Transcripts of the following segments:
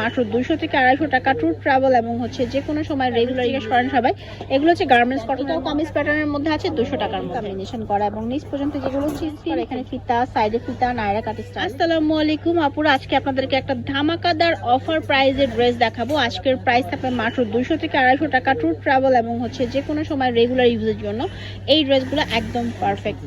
মাত্র দুশো থেকে আড়াইশো টাকা ট্যুর ট্রাভেল এবং হচ্ছে যে কোনো সময় রেগুলার ইউজ করেন সবাই। এগুলো হচ্ছে গার্মেন্টস কটনটাও কামিজ প্যাটার্নের মধ্যে আছে দুশো টাকার মধ্যে কম্বিনেশন করা এবং নিচ পর্যন্ত যেগুলো করে এখানে ফিতা সাইডে ফিতা নায়রা কাটি আসসালামু আলাইকুম আপুর আজকে আপনাদেরকে একটা ধামাকাদার অফার প্রাইজের ড্রেস দেখাবো। আজকের প্রাইস থাকবে মাত্র দুশো থেকে আড়াইশো টাকা ট্যুর ট্রাভেল এবং হচ্ছে যে কোনো সময় রেগুলার ইউজের জন্য এই ড্রেসগুলো একদম পারফেক্ট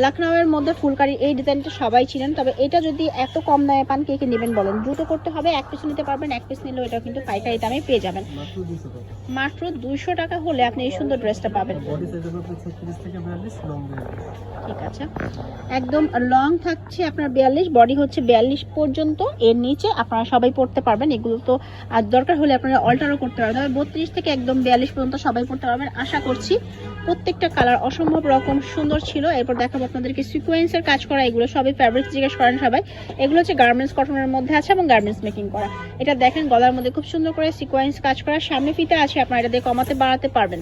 লখনউয়ের মধ্যে ফুলকারি এই ডিজাইনটা সবাই ছিলেন, তবে এটা যদি এত কম দামে পান, কে কে নেবেন বলেন? দ্রুত করতে হবে, এক পিস নিতে পারবেন, এক পিস নিলেও এটা কিন্তু পাইকারি দামে পেয়ে যাবেন। মাত্র দুইশো টাকা হলে আপনি এই সুন্দর ড্রেসটা পাবেন। ঠিক আছে। একদম লং থাকছে আপনার বিয়াল্লিশ বডি হচ্ছে বিয়াল্লিশ পর্যন্ত। এর নিচে আপনারা সবাই পড়তে পারবেন, এগুলো তো, আর দরকার হলে আপনারা অল্টারও করতে পারবেন। তবে বত্রিশ থেকে একদম বিয়াল্লিশ পর্যন্ত সবাই পড়তে পারবেন। আশা করছি প্রত্যেকটা কালার অসম্ভব রকম সুন্দর ছিল। এরপর দেখাবো আপনাদেরকে সিকোয়েন্সের কাজ করা, এগুলো সবই ফ্যাব্রিক জিজ্ঞেস করেন সবাই। এগুলো হচ্ছে গার্মেন্টস কটনের মধ্যে আছে এবং গার্মেন্টস মেকিং করা। এটা দেখেন, গলার মধ্যে খুব সুন্দর করে সিকোয়েন্স কাজ করা। সামনে ফিতে আছে, আপনারা এটা দিয়ে কমাতে, বাড়াতে পারবেন।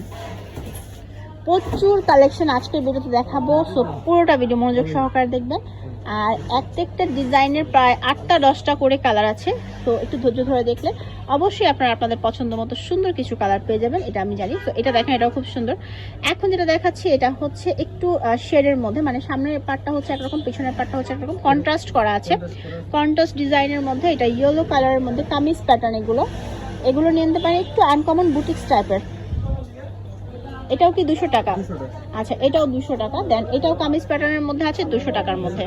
প্রচুর কালেকশন আজকের ভিডিওতে দেখাবো। সো পুরোটা ভিডিও মনোযোগ সহকারে দেখবেন। আর প্রত্যেকটা ডিজাইনের প্রায় আটটা, দশটা করে কালার আছে। তো একটু ধৈর্য ধরে দেখলে অবশ্যই আপনারা আপনাদের পছন্দ মতো সুন্দর কিছু কালার পেয়ে যাবেন, এটা আমি জানি। তো এটা দেখেন, এটাও খুব সুন্দর। এখন যেটা দেখাচ্ছি, এটা হচ্ছে একটু শেডের মধ্যে মানে সামনের পার্টটা হচ্ছে একরকম, পিছনের পার্টটা হচ্ছে একরকম কন্ট্রাস্ট করা আছে। কন্ট্রাস্ট ডিজাইনের মধ্যে এটা ইয়েলো কালারের মধ্যে কামিজ প্যাটার্ন এগুলো। এগুলো নিয়ে নিতে পারেন একটু আনকমন বুটিক্স টাইপের এটাও কি দুশো টাকা? আচ্ছা এটাও দুশো টাকা। দেন এটাও কামিজ প্যাটার্নের মধ্যে আছে দুশো টাকার মধ্যে।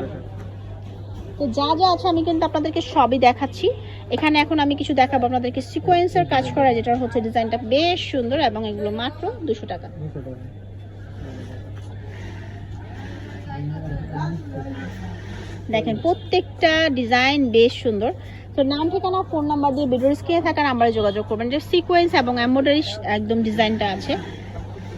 তো যা যা আছে আমি কিন্তু আপনাদেরকে সবই দেখাচ্ছি। এখানে এখন আমি কিছু দেখাবো আপনাদেরকে সিকোয়েন্সের কাজ করা যেটা হচ্ছে ডিজাইনটা বেশ সুন্দর এবং এগুলো মাত্র দুশো টাকা। দেখেন প্রত্যেকটা ডিজাইন বেশ সুন্দর। তো নাম ঠিকানা ফোন নাম্বার দিয়ে ভিডিও স্ক্রিনে থাকা নাম্বারে যোগাযোগ করবেন। যে সিকোয়েন্স এবং এমব্রয়ডারি একদম ডিজাইনটা আছে।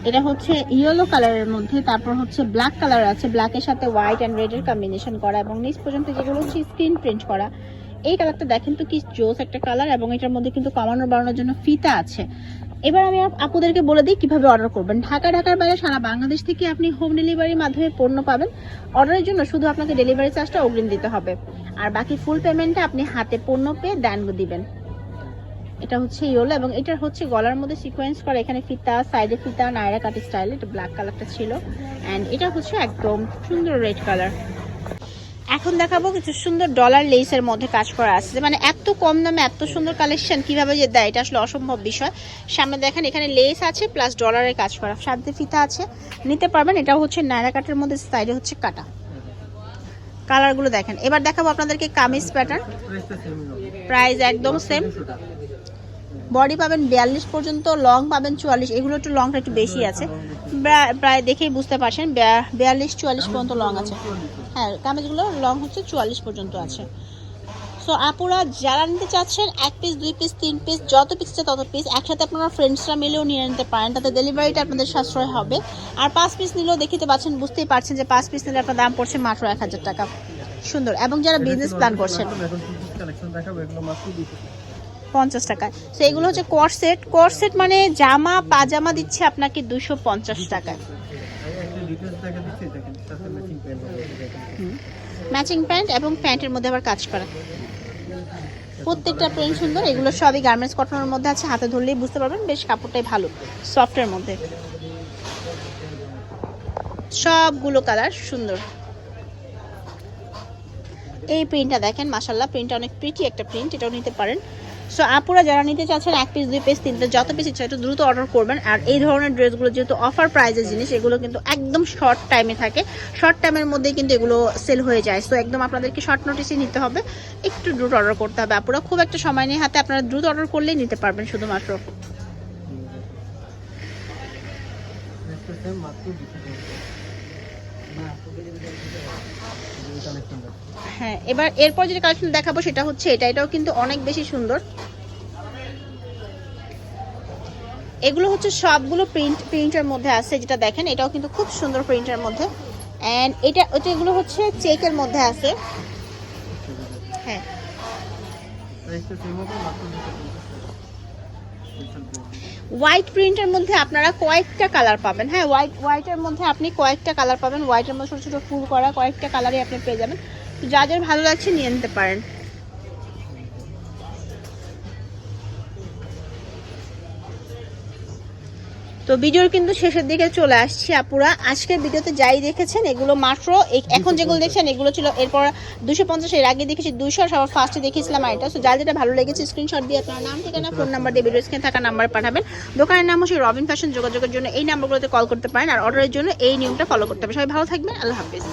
এটা হচ্ছে ইয়েলো কালারের মধ্যে, তারপর হচ্ছে ব্ল্যাক কালার আছে। ব্ল্যাকের সাথে হোয়াইট অ্যান্ড রেডের কম্বিনেশন করা এবং নিচ পর্যন্ত যেগুলো হচ্ছে স্ক্রিন প্রিন্ট করা। এই কালারটা দেখেন তো কি জোস একটা কালার এবং এটার মধ্যে কিন্তু কমানো বাড়ানোর জন্য ফিতা আছে। এবার আমি আপ- আপুদেরকে বলে দিই কীভাবে অর্ডার করবেন। ঢাকা, ঢাকার বাইরে সারা বাংলাদেশ থেকে আপনি হোম ডেলিভারির মাধ্যমে পণ্য পাবেন। অর্ডারের জন্য শুধু আপনাকে ডেলিভারি চার্জটা অগ্রিম দিতে হবে। আর বাকি ফুল পেমেন্টটা আপনি হাতে পণ্য পেয়ে দেন দিবেন। এটা হচ্ছে ইয়েলো এবং এটার হচ্ছে গলার মধ্যে সিকোয়েন্স করা। এখানে ফিতা সাইডে ফিতা নায়রা কাটি স্টাইল এটা ব্ল্যাক কালারটা ছিল। অ্যান্ড এটা হচ্ছে একদম সুন্দর রেড কালার এখন দেখাবো কিছু সুন্দর ডলার লেসের মধ্যে কাজ করা আছে। মানে এত কম দামে এত সুন্দর কালেকশন কীভাবে যে দেয় এটা আসলে অসম্ভব বিষয়। সামনে দেখেন এখানে লেস আছে প্লাস ডলারের কাজ করা। সাথে ফিতা আছে। নিতে পারবেন এটা হচ্ছে নায়রা কাটের মধ্যে সাইডে হচ্ছে কাটা। কালারগুলো দেখেন। এবার দেখাবো আপনাদেরকে কামিজ প্যাটার্ন প্রাইস একদম সেম বডি পাবেন বিয়াল্লিশ পর্যন্ত লং পাবেন চুয়াল্লিশ, এগুলো একটু লংটা একটু বেশি আছে। প্রায়- দেখেই বুঝতে পারছেন বিয়াল্লিশ, চুয়াল্লিশ পর্যন্ত লং আছে। হ্যাঁ কামিজগুলো লং হচ্ছে, চুয়াল্লিশ পর্যন্ত আছে। সো আপুরা যারা নিতে চাচ্ছেন, এক পিস দুই পিস তিন পিস যত পিস চাই তত পিস একসাথে আপনারা ফ্রেন্ডসরা মিলেও নিয়ে নিতে পারেন, তাতে ডেলিভারিটা আপনাদের সাশ্রয় হবে। আর পাঁচ পিস নিলেও দেখিতে পাচ্ছেন, বুঝতেই পারছেন যে পাঁচ পিস নিলে আপনার দাম পড়ছে মাত্র এক হাজার টাকা। সুন্দর, এবং যারা বিজনেস প্ল্যান করছেন। পঞ্চাশ টাকায়। তো এগুলো হচ্ছে কর সেট কর সেট মানে জামা, পাজামা দিচ্ছে আপনাকে দুশো পঞ্চাশ টাকায়। ম্যাচিং প্যান্ট এবং প্যান্টের মধ্যে আবার কাজ করা। প্রত্যেকটা প্রিন্ট সুন্দর, এগুলো সবই গার্মেন্টস কটনের মধ্যে আছে, হাতে ধরলেই বুঝতে পারবেন, বেশ কাপড়টাই ভালো সফটের মধ্যে। সবগুলো কালার সুন্দর। এই প্রিন্টটা দেখেন মাসাল্লাহ প্রিন্টটা অনেক প্রিটি একটা প্রিন্ট এটাও নিতে পারেন। সো আপুরা যারা নিতে চাচ্ছেন এক পিস দুই পিস তিন পিস যত পিস ইচ্ছা একটু দ্রুত অর্ডার করবেন। আর এই ধরনের ড্রেসগুলো যেহেতু অফার প্রাইজের জিনিস, এগুলো কিন্তু একদম শর্ট টাইমে থাকে। শর্ট টাইমের মধ্যেই কিন্তু এগুলো সেল হয়ে যায়। সো একদম আপনাদেরকে শর্ট নোটিসে নিতে হবে। একটু দ্রুত অর্ডার করতে হবে আপুরা। খুব একটা সময় নেই হাতে, আপনারা দ্রুত অর্ডার করলেই নিতে পারবেন শুধুমাত্র। হ্যাঁ এবার এরপর যেটা কালেকশন দেখাবো সেটা হচ্ছে, এটা, এটাও কিন্তু অনেক বেশি সুন্দর। এগুলো হচ্ছে সবগুলো প্রিন্ট প্রিন্টের মধ্যে আছে, যেটা দেখেন, এটাও কিন্তু খুব সুন্দর প্রিন্টের মধ্যে। অ্যান্ড এটা ওটা এগুলো হচ্ছে চেকের মধ্যে আছে। হ্যাঁ। হোয়াইট প্রিন্টের মধ্যে আপনারা কয়েকটা কালার পাবেন। হ্যাঁ হোয়াইট হোয়াইটের মধ্যে আপনি কয়েকটা কালার পাবেন। হোয়াইটের মধ্যে ছোটো ছোটো ফুল করা কয়েকটা কালারই আপনি পেয়ে যাবেন। যা যার ভালো লাগছে নিয়ে নিতে পারেন। তো ভিডিওর কিন্তু শেষের দিকে চলে আসছি আপুরা। আজকের ভিডিওতে যাই দেখেছেন এগুলো মাত্র এখন যেগুলো দেখছেন এগুলো ছিল এরপর দুশো পঞ্চাশ এর আগে দেখেছি দুশো সবার ফার্স্টে দেখেছিলাম আর এটা সো যার যেটা ভালো লেগেছে স্ক্রিনশট দিয়ে আপনার নাম ঠিকানা ফোন নাম্বার দিয়ে ভিডিও স্ক্রিনে থাকা নাম্বার পাঠাবেন। দোকানের নাম হচ্ছে রবিন ফ্যাশন যোগাযোগের জন্য এই নাম্বারগুলোতে কল করতে পারেন আর অর্ডারের জন্য এই নিয়মটা ফলো করতে হবে। সবাই ভালো থাকবেন আল্লাহ হাফিজ।